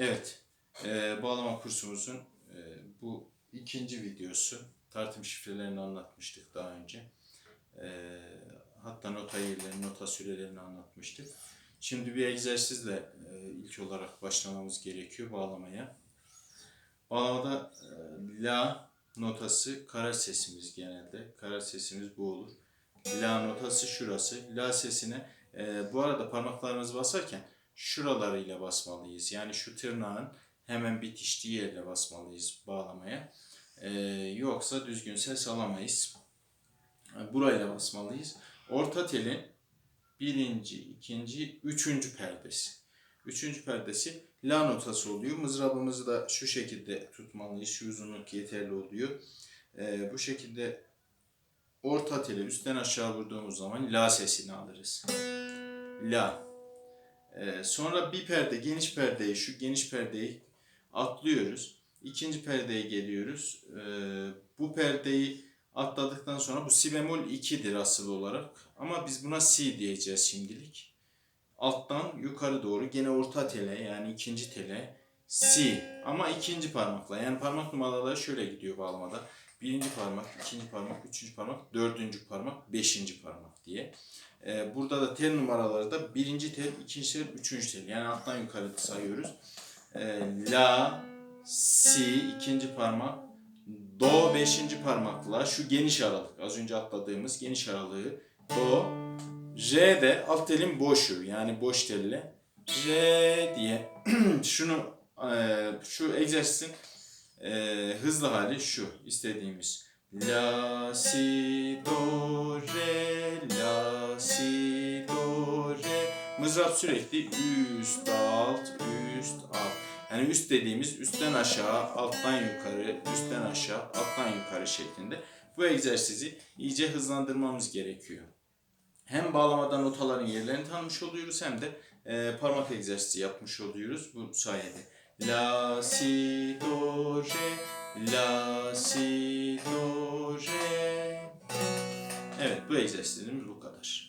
Evet, e, bağlama kursumuzun e, bu ikinci videosu. Tartım şifrelerini anlatmıştık daha önce. E, hatta nota yerlerini, nota sürelerini anlatmıştık. Şimdi bir egzersizle e, ilk olarak başlamamız gerekiyor bağlamaya. Bağlamada e, la notası kara sesimiz genelde. Kara sesimiz bu olur. La notası şurası. La sesine e, bu arada parmaklarımızı basarken şuralarıyla basmalıyız. Yani şu tırnağın hemen bitiştiği yerle basmalıyız bağlamaya. E, yoksa düzgün ses alamayız. E, Burayla basmalıyız. Orta telin birinci, ikinci, üçüncü perdesi. Üçüncü perdesi la notası oluyor. Mızrabımızı da şu şekilde tutmalıyız. Şu uzunluk yeterli oluyor. E, bu şekilde orta teli üstten aşağı vurduğumuz zaman la sesini alırız. La. Ee, sonra bir perde, geniş perdeyi, şu geniş perdeyi atlıyoruz. İkinci perdeye geliyoruz. Ee, bu perdeyi atladıktan sonra bu si bemol 2'dir asıl olarak. Ama biz buna si diyeceğiz şimdilik. Alttan yukarı doğru gene orta tele yani ikinci tele si ama ikinci parmakla. Yani parmak numaraları şöyle gidiyor bağlamada. Birinci parmak, ikinci parmak, üçüncü parmak, dördüncü parmak, beşinci parmak diye. Ee, burada da tel numaraları da birinci tel, ikinci tel, üçüncü tel. Yani alttan yukarı sayıyoruz. Ee, la, si ikinci parmak, do beşinci parmakla şu geniş aralık. Az önce atladığımız geniş aralığı. Do, J de alt telin boşu yani boş telle. J diye şunu e, şu egzersizin e, hızlı hali şu istediğimiz. La si mızrap sürekli üst alt üst alt yani üst dediğimiz üstten aşağı alttan yukarı üstten aşağı alttan yukarı şeklinde bu egzersizi iyice hızlandırmamız gerekiyor. Hem bağlamada notaların yerlerini tanımış oluyoruz hem de e, parmak egzersizi yapmış oluyoruz bu sayede. La si do re la si do re Evet bu egzersizimiz bu kadar.